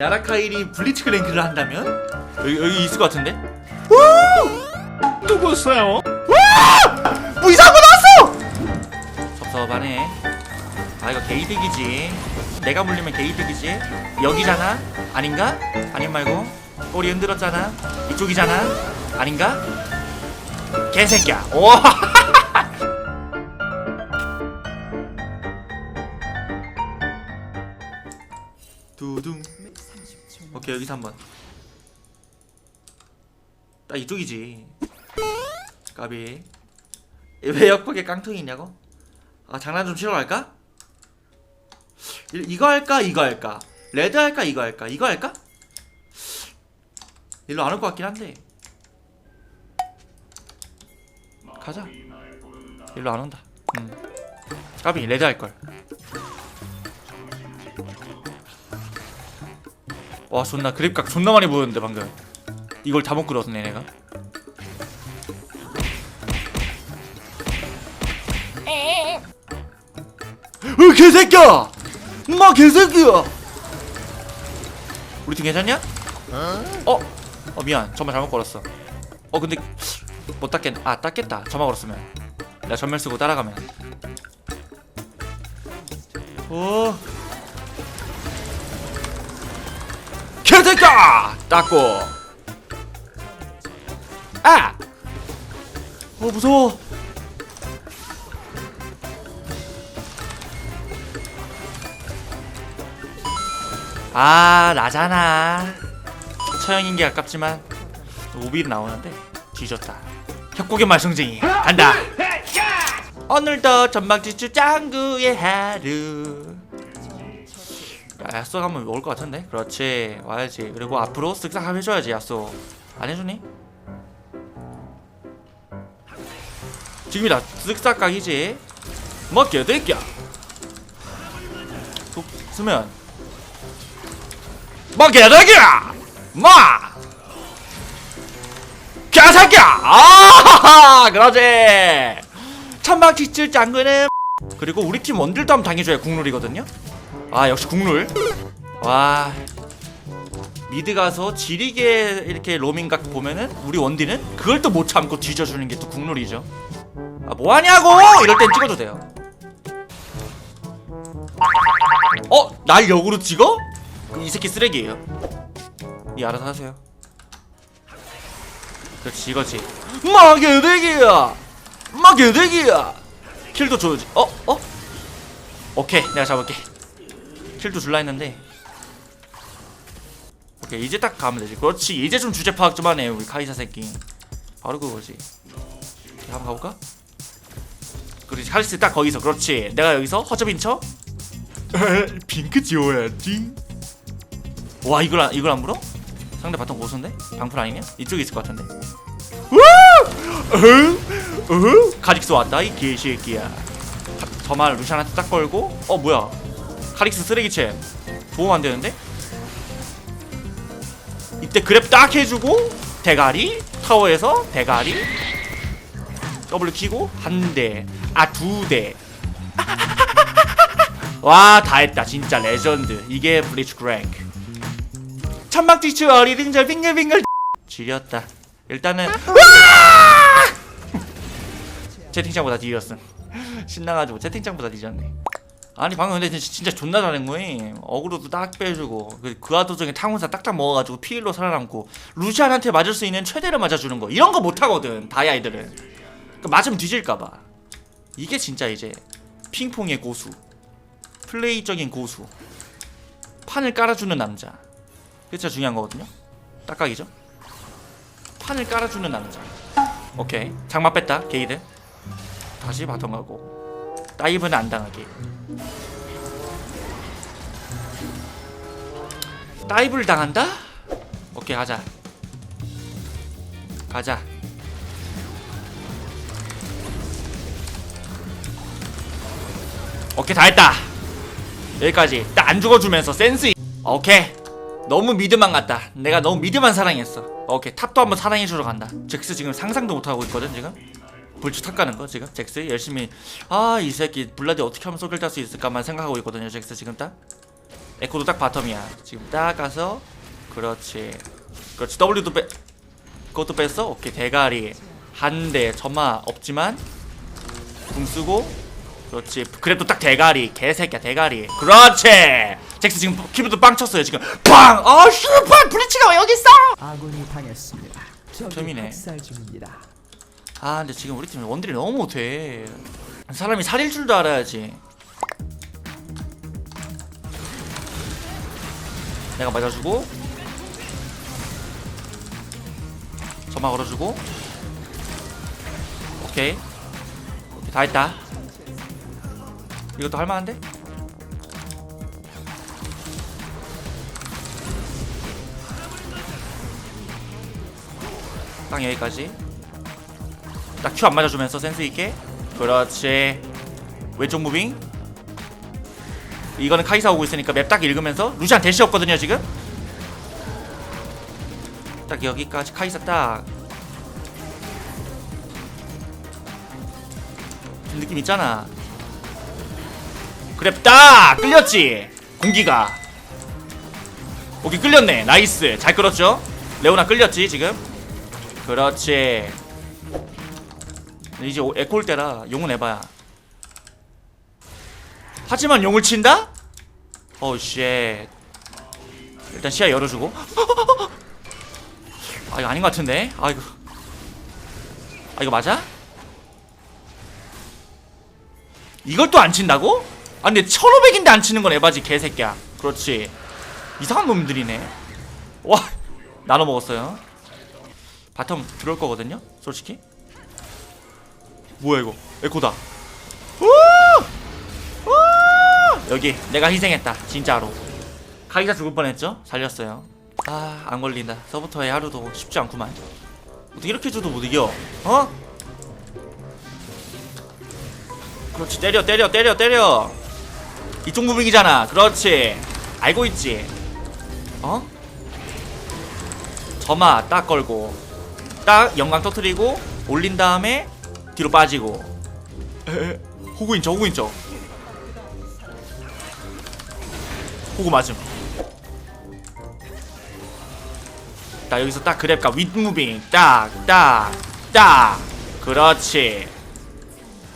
야라카일이 블리츠 랭크를 한다면 여기 여기 있을 것 같은데? 누구세요? 뭐 이상한 거 나왔어! 섭섭하네. 아 이거 게이득이지. 내가 물리면 게이득이지. 여기잖아? 아닌가? 아님 말고 꼬리 흔들었잖아. 이쪽이잖아? 아닌가? 개새끼야. 오. 두둥. 오케이 여기서 한번. 나 이쪽이지. 까비. 왜 옆에 깡통이 있냐고? 아 장난 좀 치러 갈까? 이, 이거 할까 이거 할까? 레드 할까 이거 할까? 이거 할까? 일로 안 올 것 같긴 한데 가자 일로 안 온다 음. 까비 레드 할걸 와 존나 그립각 존나 많이 보였는데 방금 이걸 다 못 끌었네 내가 으 개새끼야! 마 개새끼야! 우리 팀 괜찮냐? 어? 어 미안 정말 잘못 걸었어 어 근데 못 닦겠 아 닦겠다 저만 걸었으면 내가 전멸 쓰고 따라가면 오 새끼야! 닦고. 아! 어 무서워. 아 나잖아 처형인 게 아깝지만 오비로 나오는데 뒤졌다. 협곡의 말썽쟁이. 간다. 오늘도 전방지추 짱구의 하루 야, 야쏘 가면 올것 같은데 그렇지 와야지 그리고 앞으로 쓱싹 한번 해줘야지 야쏘 안 해주니? 지금이다 쓱싹 각이지 먹게 될게야 속 쓰면 뭐 개새끼야! 마! 개새끼야! 아, 그러지. 천막 지칠 짱구는 그리고 우리 팀 원딜도 한번 당해줘야 국룰이거든요. 아 역시 국룰. 와 미드 가서 지리게 이렇게 로밍각 보면은 우리 원딜은 그걸 또 못 참고 뒤져주는 게 또 국룰이죠. 아 뭐하냐고! 이럴 땐 찍어도 돼요. 어? 날 역으로 찍어? 이 새끼 쓰레기예요. 이 알아서 하세요. 그렇지 이거지. 마개대기야, 마개대기야. 킬도 줘야지. 어? 어? 오케이 내가 잡을게. 킬도 줄라 했는데. 오케이 이제 딱 가면 되지. 그렇지 이제 좀 주제 파악 좀 하네 우리 카이사 새끼. 바로 그거지. 오케이, 한번 가볼까? 그렇지 카리스 딱 거기서 그렇지. 내가 여기서 허접인 척. 핑크 지워야지. 와 이걸 안, 이걸 안 물어? 상대 바텀 고수인데? 방풀 아니냐? 이쪽에 있을 것 같은데. 으 카릭스 왔다 이 개새끼야. 저말 루시안한테 딱 걸고 어 뭐야? 카릭스 쓰레기채 도움 안 되는데? 이때 그랩 딱 해주고 대가리 타워에서 대가리 W 키고 한 대, 아 두 대. 와 다 했다 진짜 레전드. 이게 블리츠 크랭크. 천막지추 어리둥절 빙글빙글. 지렸다. 일단은 채팅창보다 뒤졌음. 신나가지고 채팅창보다 뒤졌네 아니 방금 근데 진짜, 존나 잘한 거임 어그로도 딱 빼주고 그, 그 와도중에 탕후사 딱딱 먹어가지고 피일로 살아남고 루시안한테 맞을 수 있는 최대를 맞아주는 거. 이런 거 못하거든 다이 아이들은. 그 맞으면 뒤질까봐. 이게 진짜 이제 핑퐁의 고수. 플레이적인 고수. 판을 깔아주는 남자. 그게 진짜 중요한 거거든요. 딱각이죠? 판을 깔아주는 남자. 오케이. 장마 뺐다 게이드. 다시 바텀 가고 다이브는 안 당하게. 다이브를 당한다? 오케이 가자. 가자. 오케이 다 했다. 여기까지. 딱 안 죽어주면서 센스 있- 오케이. 너무 미드만 같다. 내가 너무 미드만 사랑했어. 오케이 탑도 한번 사랑해주러 간다. 잭스 지금 상상도 못하고 있거든 지금 불주 탑 가는 거 지금? 잭스? 열심히 아 이 새끼 블라디 어떻게 하면 속일 딸수 있을까만 생각하고 있거든요 잭스 지금 딱. 에코도 딱 바텀이야. 지금 딱 가서 그렇지. 그렇지. W도 빼 그것도 뺐어? 오케이. 대가리. 한 대 점마 없지만 궁 쓰고 그렇지. 그래도 딱 대가리. 개새끼야 대가리. 그렇지! 잭스 지금 키보드 빵 쳤어요 지금. 빵! 어 슈발 브리치가 왜 여기 있어? 아군이 당했습니다. 적이 점이네. 중입니다. 아 근데 지금 우리 팀 원딜이 너무 못해. 사람이 살일 줄도 알아야지. 내가 맞아주고. 점화 걸어주고. 오케이. 오케이 다 했다. 이것도 할만한데? 딱 여기까지 딱큐안 맞아주면서 센스 있게. 그렇지. 왼쪽 무빙. 이거는 카이사 오고 있으니까 맵 딱 읽으면서 루시안 대시 없거든요 지금. 딱 여기까지 카이사 딱. 좀 느낌 있잖아. 그래 딱 끌렸지. 공기가. 오케이 끌렸네. 나이스. 잘 끌었죠? 레오나 끌렸지 지금? 그렇지 이제 오- 에콜 때라 용은 해봐야. 하지만 용을 친다? 어우 쉣 일단 시야 열어주고. 아 이거 아닌 것 같은데? 아 이거. 아 이거 맞아? 이걸 또 안 친다고? 아 근데 1500인데 안 치는 건 에바지 개새끼야. 그렇지. 이상한 놈들이네. 와 나눠 먹었어요. 바텀 들어올 거거든요 솔직히 뭐야 이거? 에코다! 여기 내가 희생했다 진짜로. 카이사 죽을 뻔했죠? 살렸어요. 아 안 걸린다. 서부터의 하루도 쉽지 않구만. 어떻게 이렇게 줘도 못 이겨? 어? 그렇지 때려 때려 때려 때려. 이쪽 무빙이잖아. 그렇지. 알고 있지. 어? 점화 딱 걸고 딱 영광 터트리고 올린 다음에 뒤로 빠지고. 에에, 호구 인 척 호구 인 척. 호구 맞음. 딱 여기서 딱 그랩과 윗무빙 딱딱딱. 그렇지.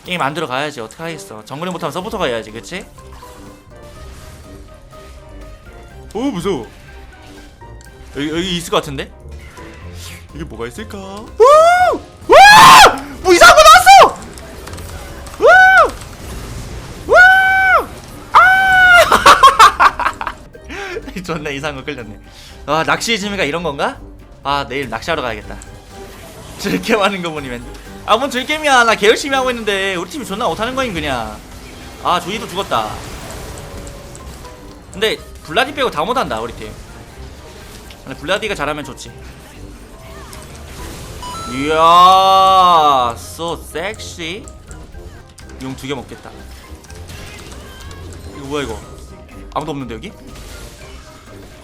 게임 안 들어 가야지. 어떡하겠어? 정글이 못하면 서부터 가야지. 그치? 오 무서워. 여기, 여기 있을 것 같은데? 이게 뭐가 있을까? 존나 이상한 거 끌렸네. 아 낚시의 재미가 이런 건가? 아 내일 낚시하러 가야겠다. 즐겜 하는 거 보니 맨. 아뭔 즐겜이야 나 개 열심히 하고 있는데 우리 팀이 존나 못하는 거임 그냥. 아 조이도 죽었다. 근데 블라디 빼고 다 못한다 우리 팀. 근데 블라디가 잘하면 좋지. 이야, so sexy. 용 두 개 먹겠다. 이거 뭐야 이거? 아무도 없는데 여기?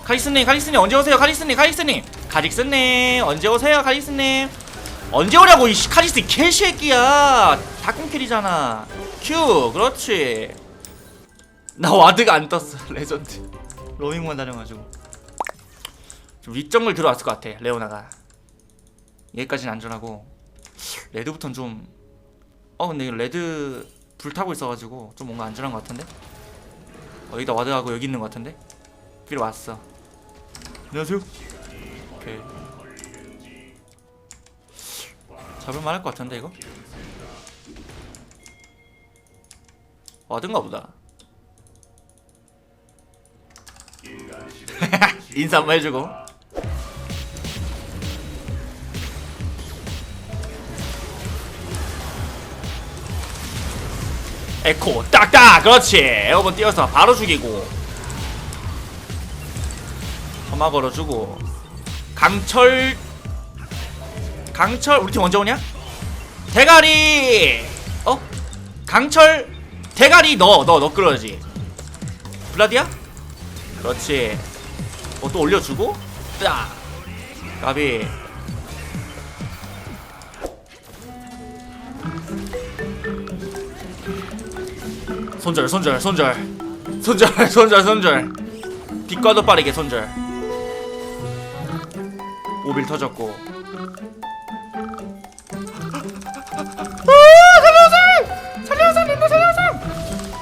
카리스님, 카리스님 언제 오세요? 카리스님, 카리스님, 카릭스님 언제 오세요? 카리스님 언제 오냐고 이 씨, 카리스 개새끼야. 닭공킬이잖아. 큐, 그렇지. 나 와드가 안 떴어. 레전드. 로밍만 다녀가지고. 좀 윗정글 들어왔을 것 같아. 레오나가. 얘까지는 안전하고 레드부터는 좀어 근데 레드 불타고 있어가지고 좀 뭔가 안전한 것 같은데 어, 여기다 와드하고 여기 있는 것 같은데 필요 왔어 안녕하세요. 오케이. 잡을만 할 것 같은데 이거? 와든가 보다. 인사 한번 해주고. 에코 딱딱! 그렇지! 에어건 띄어서 바로 죽이고 점화 걸어주고. 강철 강철 우리 팀 언제 오냐? 대가리! 어? 강철 대가리 너 너 너 끌어야지. 블라디야? 그렇지. 어 또 올려주고. 딱 까비. 손절 손절 손절. 손절 손절 손절. 빛과도 빠르게 손절 오빌 터졌고.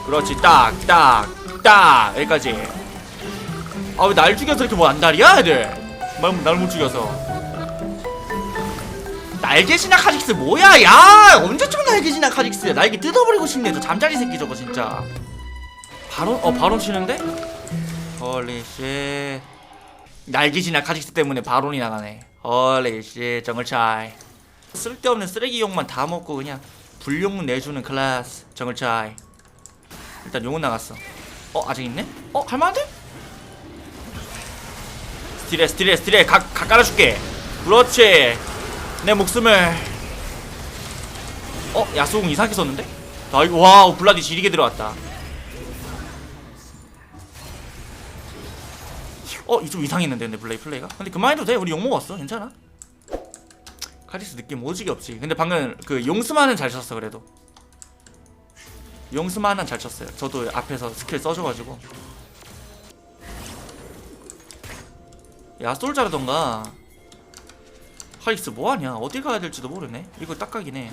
그렇지 딱딱딱 여기까지. 아 왜 날 죽여서 이렇게 뭐 안달이야 애들? 날못 죽여서. 날개지나 카직스 뭐야 야? 언제쯤 날개지나 카직스야? 날개 뜯어버리고 싶네 저 잠자리 새끼 저거 진짜. 바로 어 바로 치는데? 헐리씨 날개지나 카직스 때문에 바론이 나가네. 헐리씨 정글 차이. 쓸데없는 쓰레기 용만 다 먹고 그냥 불용 내주는 클래스 정글 차이. 일단 용은 나갔어. 어 아직 있네? 어 할만한데? 스틸해 스틸해 스틸해. 각, 각 깔아줄게. 그렇지. 내 목숨을. 어? 야수공 이상하게 썼는데? 나 이거 와우 블라디 지리게 들어왔다 어? 이좀 이상했는데 근데 블레이 플레이가? 근데 그만해도 돼. 우리 욕 먹었어. 괜찮아. 카리스 느낌 오지게 없지. 근데 방금 그 용스만은 잘 쳤어 그래도. 용스만은 잘 쳤어요. 저도 앞에서 스킬 써줘가지고. 야 솔자라던가. 하이스 뭐하냐? 어딜 가야 될지도 모르네. 이거 딱각이네.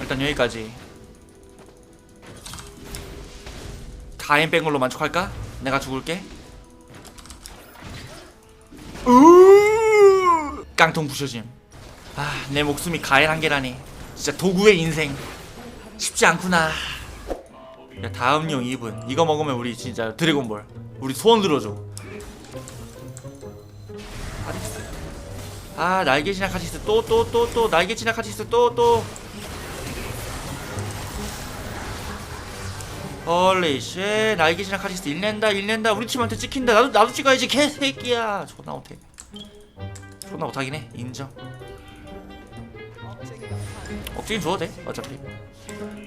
일단 여기까지 가인뱅걸로 만족할까? 내가 죽을게. 으 깡통 부셔짐. 아 내 목숨이 가인 한 개라니. 진짜 도구의 인생. 쉽지 않구나. 야 다음 용 2분. 이거 먹으면 우리 진짜 드래곤볼. 우리 소원 들어줘. 카디스 아 날개지나 카디스 또 또 또 또. 날개지나 카디스 또또 헐리쉣 날개지나 카디스 일낸다 일낸다 우리 팀한테 찍힌다 나도 나도 찍어야지 개새끼야 존나 못해 존나 못하긴 해 인정 억지긴 줘도 돼 어차피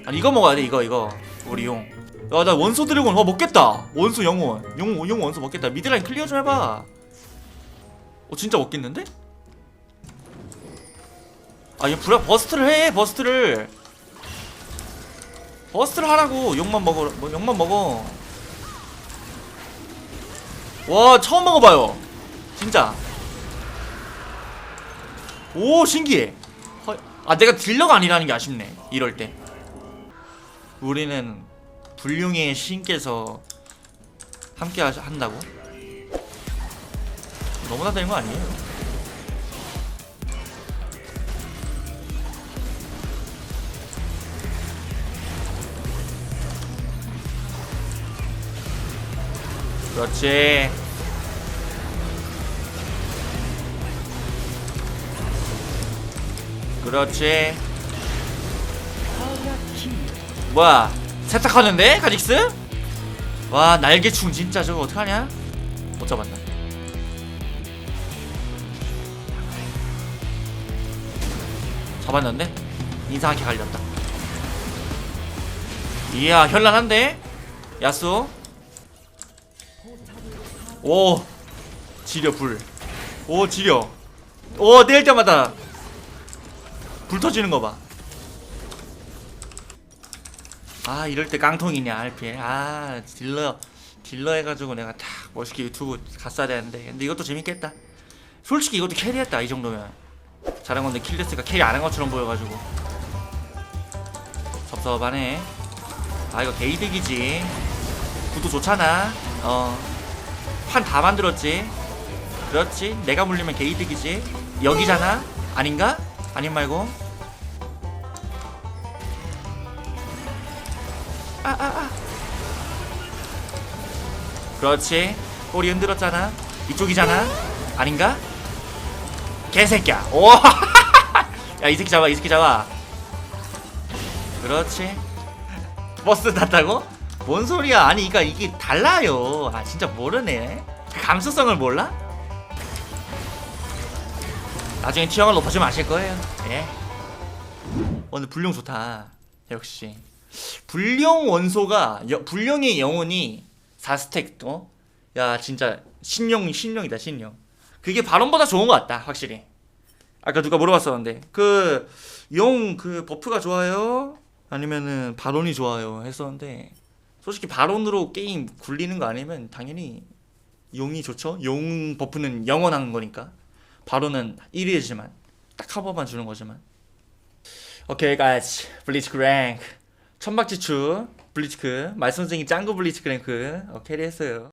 아니 이거 먹어야 돼 이거 이거 우리 용. 야 나 원소 드래곤 와 먹겠다. 원소 영혼. 용, 용 원소 먹겠다. 미드라인 클리어 좀 해봐. 어 진짜 먹겠는데? 아 이거 브라 버스트를 해 버스트를. 버스트를 하라고 용만 먹어 뭐 용만 먹어. 와 처음 먹어봐요. 진짜. 오 신기해. 헐. 아 내가 딜러가 아니라는 게 아쉽네. 이럴 때. 우리는 불룡의 신께서 함께 하, 한다고? 너무나 되는 거 아니에요? 그렇지 그렇지 뭐야 세탁하는데 카직스? 와 날개충 진짜 저거 어떡하냐? 못 잡았나? 잡았는데? 이상하게 갈렸다 이야 현란한데? 야수 오 지려 불오 지려. 오 때릴 때마다 불 터지는 거봐. 아 이럴 때 깡통이냐 RPL 아 딜러 딜러 해가지고 내가 탁 멋있게 유튜브 갔어야 되는데. 근데 이것도 재밌겠다. 솔직히 이것도 캐리했다 이 정도면. 잘한 건데 킬데스가 캐리 안 한 것처럼 보여가지고. 섭섭하네. 아 이거 게이득이지. 구도 좋잖아. 어 판 다 만들었지. 그렇지? 내가 물리면 게이득이지. 여기잖아? 아닌가? 아닌 말고. 아 아 아. 그렇지. 꼬리 흔들었잖아. 이쪽이잖아. 아닌가? 개새끼야. 오 야 이 새끼 잡아 이 새끼 잡아. 그렇지. 버스 탔다고? 뭔 소리야? 아니 그니까 이게 달라요. 아 진짜 모르네. 감수성을 몰라? 나중에 티형을 높아지면 아실 거예요. 예. 오늘 불룡 좋다. 역시. 불령 원소가 여, 불령의 영혼이 4스택 어? 야 진짜 신령 신령이다 신령 그게 발언보다 좋은 것 같다 확실히. 아까 누가 물어봤었는데. 그 용 그 버프가 좋아요? 아니면은 바론이 좋아요? 했었는데 솔직히 바론으로 게임 굴리는 거 아니면 당연히 용이 좋죠. 용 버프는 영원한 거니까 바론은 1위이지만 딱 한 번만 주는 거지만. 오케이 guys 블리츠크 랭크 천박지추 블리츠크 말썽쟁이 짱구 블리츠크 랭크 어, 캐리했어요.